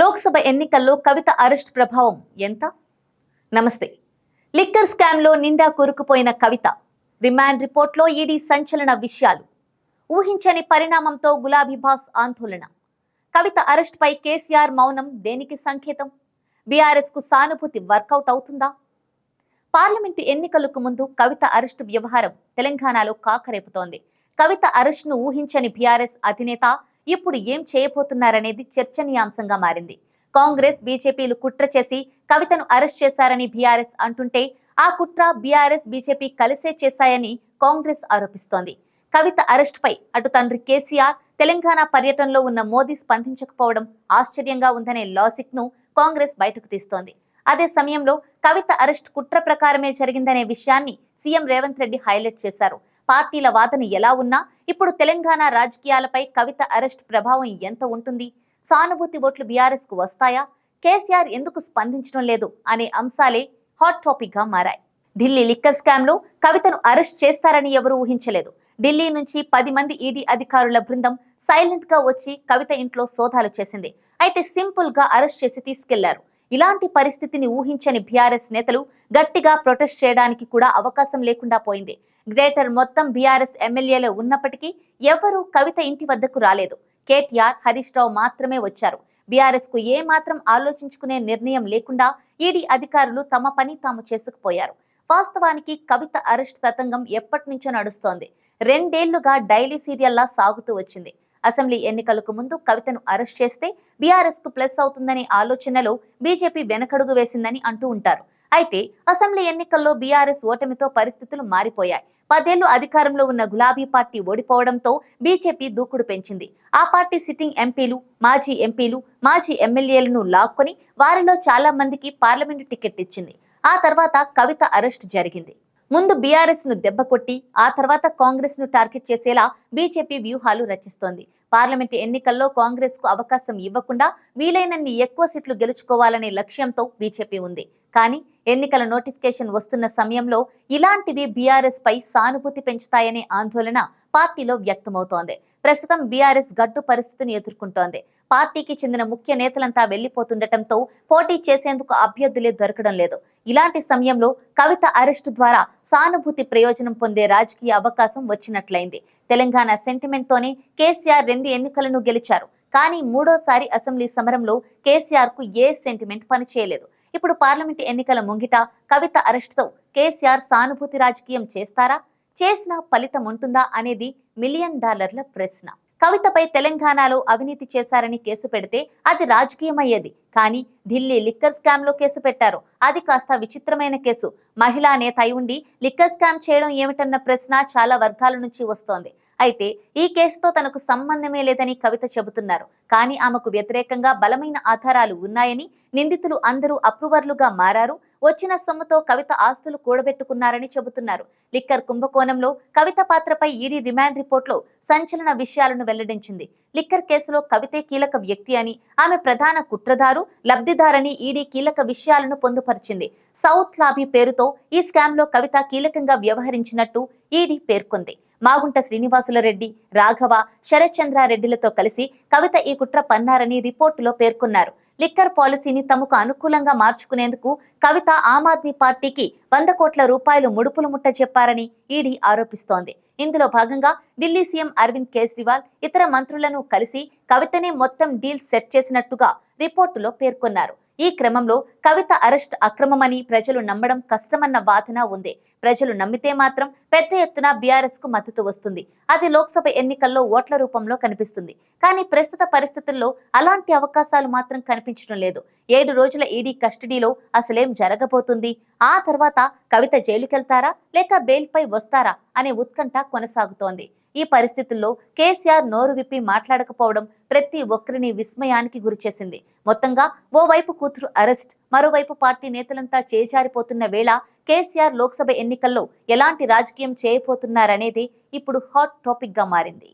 లోక్సభ ఎన్నికల్లో కవిత అరెస్ట్ ప్రభావం ఎంత? నమస్తే. లిక్కర్ స్కామ్లో నిండా కూరుకుపోయిన కవిత రిమాండ్ రిపోర్ట్లో ఈడీ సంచలన విషయాలు. ఊహించని పరిణామంతో గులాబీ బాస్ ఆందోళన. కవిత అరెస్ట్ పై కేసీఆర్ మౌనం దేనికి సంకేతం? బీఆర్ఎస్కు సానుభూతి వర్కౌట్ అవుతుందా? పార్లమెంటు ఎన్నికలకు ముందు కవిత అరెస్టు వ్యవహారం తెలంగాణలో కాకరేపుతోంది. కవిత అరెస్ట్ను ఊహించని బీఆర్ఎస్ అధినేత ఇప్పుడు ఏం చేయబోతున్నారనేది చర్చనీయాంశంగా మారింది. కాంగ్రెస్ బీజేపీలు కుట్ర చేసి కవితను అరెస్ట్ చేశారని బీఆర్ఎస్ అంటుంటే ఆ కుట్ర బీఆర్ఎస్ బీజేపీ కలిసే చేశాయని కాంగ్రెస్ ఆరోపిస్తోంది. కవిత అరెస్ట్ పై అటు తండ్రి కేసీఆర్ తెలంగాణ పర్యటనలో ఉన్న మోదీ స్పందించకపోవడం ఆశ్చర్యంగా ఉందనే లాజిక్ను కాంగ్రెస్ బయటకు తీస్తోంది. అదే సమయంలో కవిత అరెస్ట్ కుట్ర ప్రకారమే జరిగిందనే విషయాన్ని సీఎం రేవంత్ రెడ్డి హైలైట్ చేశారు. పార్టీల వాదన ఎలా ఉన్నా ఇప్పుడు తెలంగాణ రాజకీయాలపై కవిత అరెస్ట్ ప్రభావం ఎంత ఉంటుంది? సానుభూతి ఓట్లు బీఆర్ఎస్కు వస్తాయా? కేసీఆర్ ఎందుకు స్పందించడం లేదు? అనే అంశాలే హాట్ టాపిక్గా మారాయి. ఢిల్లీ లిక్కర్ స్కామ్లో కవితను అరెస్ట్ చేస్తారని ఎవరూ ఊహించలేదు. ఢిల్లీ నుంచి పది మంది ఈడీ అధికారుల బృందం సైలెంట్గా వచ్చి కవిత ఇంట్లో సోదాలు చేసింది. అయితే సింపుల్గా అరెస్ట్ చేసి తీసుకెళ్ళారు. ఇలాంటి పరిస్థితిని ఊహించని బీఆర్ఎస్ నేతలు గట్టిగా ప్రొటెస్ట్ చేయడానికి కూడా అవకాశం లేకుండా పోయింది. గ్రేటర్ మొత్తం బీఆర్ఎస్ ఎమ్మెల్యేలు ఉన్నప్పటికీ ఎవరూ కవిత ఇంటి వద్దకు రాలేదు. కేటీఆర్ హరీష్ రావు మాత్రమే వచ్చారు. బీఆర్ఎస్కు ఏ మాత్రం ఆలోచించుకునే నిర్ణయం లేకుండా ఈడీ అధికారులు తమ పని తాము చేసుకుపోయారు. వాస్తవానికి కవిత అరెస్ట్ తతంగం ఎప్పటి నుంచో నడుస్తోంది. రెండేళ్ళుగా డైలీ సీరియల్లా సాగుతూ వచ్చింది. అసెంబ్లీ ఎన్నికలకు ముందు కవితను అరెస్ట్ చేస్తే బీఆర్ఎస్కు ప్లస్ అవుతుందనే ఆలోచనలో బీజేపీ వెనకడుగు వేసిందని అంటూ ఉంటారు. అయితే అసెంబ్లీ ఎన్నికల్లో బీఆర్ఎస్ ఓటమితో పరిస్థితులు మారిపోయాయి. పదేళ్ళు అధికారంలో ఉన్న గులాబీ పార్టీ ఓడిపోవడంతో బీజేపీ దూకుడు పెంచింది. ఆ పార్టీ సిట్టింగ్ ఎంపీలు మాజీ ఎంపీలు మాజీ ఎమ్మెల్యేలను లాక్కొని వారిలో చాలా మందికి పార్లమెంటు టికెట్ ఇచ్చింది. ఆ తర్వాత కవిత అరెస్ట్ జరిగింది. ముందు బీఆర్ఎస్ను దెబ్బకొట్టి ఆ తర్వాత కాంగ్రెస్ను టార్గెట్ చేసేలా బీజేపీ వ్యూహాలు రచిస్తోంది. పార్లమెంటు ఎన్నికల్లో కాంగ్రెస్కు అవకాశం ఇవ్వకుండా వీలైనన్ని ఎక్కువ సీట్లు గెలుచుకోవాలనే లక్ష్యంతో బీజేపీ ఉంది. కానీ ఎన్నికల నోటిఫికేషన్ వస్తున్న సమయంలో ఇలాంటివి బీఆర్ఎస్ పై సానుభూతి పెంచుతాయనే ఆందోళన పార్టీలో వ్యక్తమవుతోంది. ప్రస్తుతం బీఆర్ఎస్ గడ్డు పరిస్థితిని ఎదుర్కొంటోంది. పార్టీకి చెందిన ముఖ్య నేతలంతా వెళ్ళిపోతుండటంతో పోటీ చేసేందుకు అభ్యర్థులే దొరకడం లేదు. ఇలాంటి సమయంలో కవిత అరెస్టు ద్వారా సానుభూతి ప్రయోజనం పొందే రాజకీయ అవకాశం వచ్చినట్లయింది. తెలంగాణ సెంటిమెంట్ తోనే కేసీఆర్ రెండు ఎన్నికలను గెలిచారు. కానీ మూడోసారి అసెంబ్లీ సమరంలో కేసీఆర్కు ఏ సెంటిమెంట్ పనిచేయలేదు. ఇప్పుడు పార్లమెంట్ ఎన్నికల ముంగిట కవిత అరెస్టుతో కేసీఆర్ సానుభూతి రాజకీయం చేస్తారా? చేసిన ఫలితం ఉంటుందా అనేది మిలియన్ డాలర్ల ప్రశ్న. కవితపై తెలంగాణలో అవినీతి చేశారని కేసు పెడితే అది రాజకీయమయ్యేది. కానీ ఢిల్లీ లిక్కర్ స్కామ్లో కేసు పెట్టారు. అది కాస్త విచిత్రమైన కేసు. మహిళా నేత అయి ఉండి లిక్కర్ స్కామ్ చేయడం ఏమిటన్న ప్రశ్న చాలా వర్గాల నుంచి వస్తోంది. అయితే ఈ కేసుతో తనకు సంబంధమే లేదని కవిత చెబుతున్నారు. కానీ ఆమెకు వ్యతిరేకంగా బలమైన ఆధారాలు ఉన్నాయని నిందితులు అందరూ అప్రూవర్లుగా మారారు. వచ్చిన సొమ్ముతో కవిత ఆస్తులు కూడబెట్టుకున్నారని చెబుతున్నారు. లిక్కర్ కుంభకోణంలో కవిత పాత్రపై ఈడీ రిమాండ్ రిపోర్ట్లో సంచలన విషయాలను వెల్లడించింది. లిక్కర్ కేసులో కవితే కీలక వ్యక్తి అని ఆమె ప్రధాన కుట్రదారు లబ్ధిదారని ఈడీ కీలక విషయాలను పొందుపరిచింది. సౌత్ లాబీ పేరుతో ఈ స్కామ్లో కవిత కీలకంగా వ్యవహరించినట్టు ఈడీ పేర్కొంది. మాగుంట శ్రీనివాసుల రెడ్డి రాఘవ శరత్చంద్రారెడ్డిలతో కలిసి కవిత ఈ కుట్ర పన్నారని రిపోర్టులో పేర్కొన్నారు. లిక్కర్ పాలసీని తమకు అనుకూలంగా మార్చుకునేందుకు కవిత ఆమ్ ఆద్మీ పార్టీకి వంద కోట్ల రూపాయలు ముడుపులు ముట్ట చెప్పారని ఈడీ ఆరోపిస్తోంది. ఇందులో భాగంగా ఢిల్లీ సీఎం అరవింద్ కేజ్రీవాల్ ఇతర మంత్రులను కలిసి కవితనే మొత్తం డీల్ సెట్ చేసినట్టుగా రిపోర్టులో పేర్కొన్నారు. ఈ క్రమంలో కవిత అరెస్ట్ అక్రమమని ప్రజలు నమ్మడం కష్టమన్న వాదన ఉంది. ప్రజలు నమ్మితే మాత్రం పెద్ద ఎత్తున బీఆర్ఎస్కు మద్దతు వస్తుంది. అది లోక్సభ ఎన్నికల్లో ఓట్ల రూపంలో కనిపిస్తుంది. కానీ ప్రస్తుత పరిస్థితుల్లో అలాంటి అవకాశాలు మాత్రం కనిపించడం లేదు. ఏడు రోజుల ఈడీ కస్టడీలో అసలేం జరగబోతుంది? ఆ తర్వాత కవిత జైలుకెళ్తారా? లేక బెయిల్పై వస్తారా? అనే ఉత్కంఠ కొనసాగుతోంది. ఈ పరిస్థితుల్లో కేసీఆర్ నోరు విప్పి మాట్లాడకపోవడం ప్రతి ఒక్కరిని విస్మయానికి గురిచేసింది. మొత్తంగా ఓవైపు కూతురు అరెస్ట్ మరోవైపు పార్టీ నేతలంతా చేజారిపోతున్న వేళ కేసీఆర్ లోక్సభ ఎన్నికల్లో ఎలాంటి రాజకీయం చేయబోతున్నారనేది ఇప్పుడు హాట్ టాపిక్గా మారింది.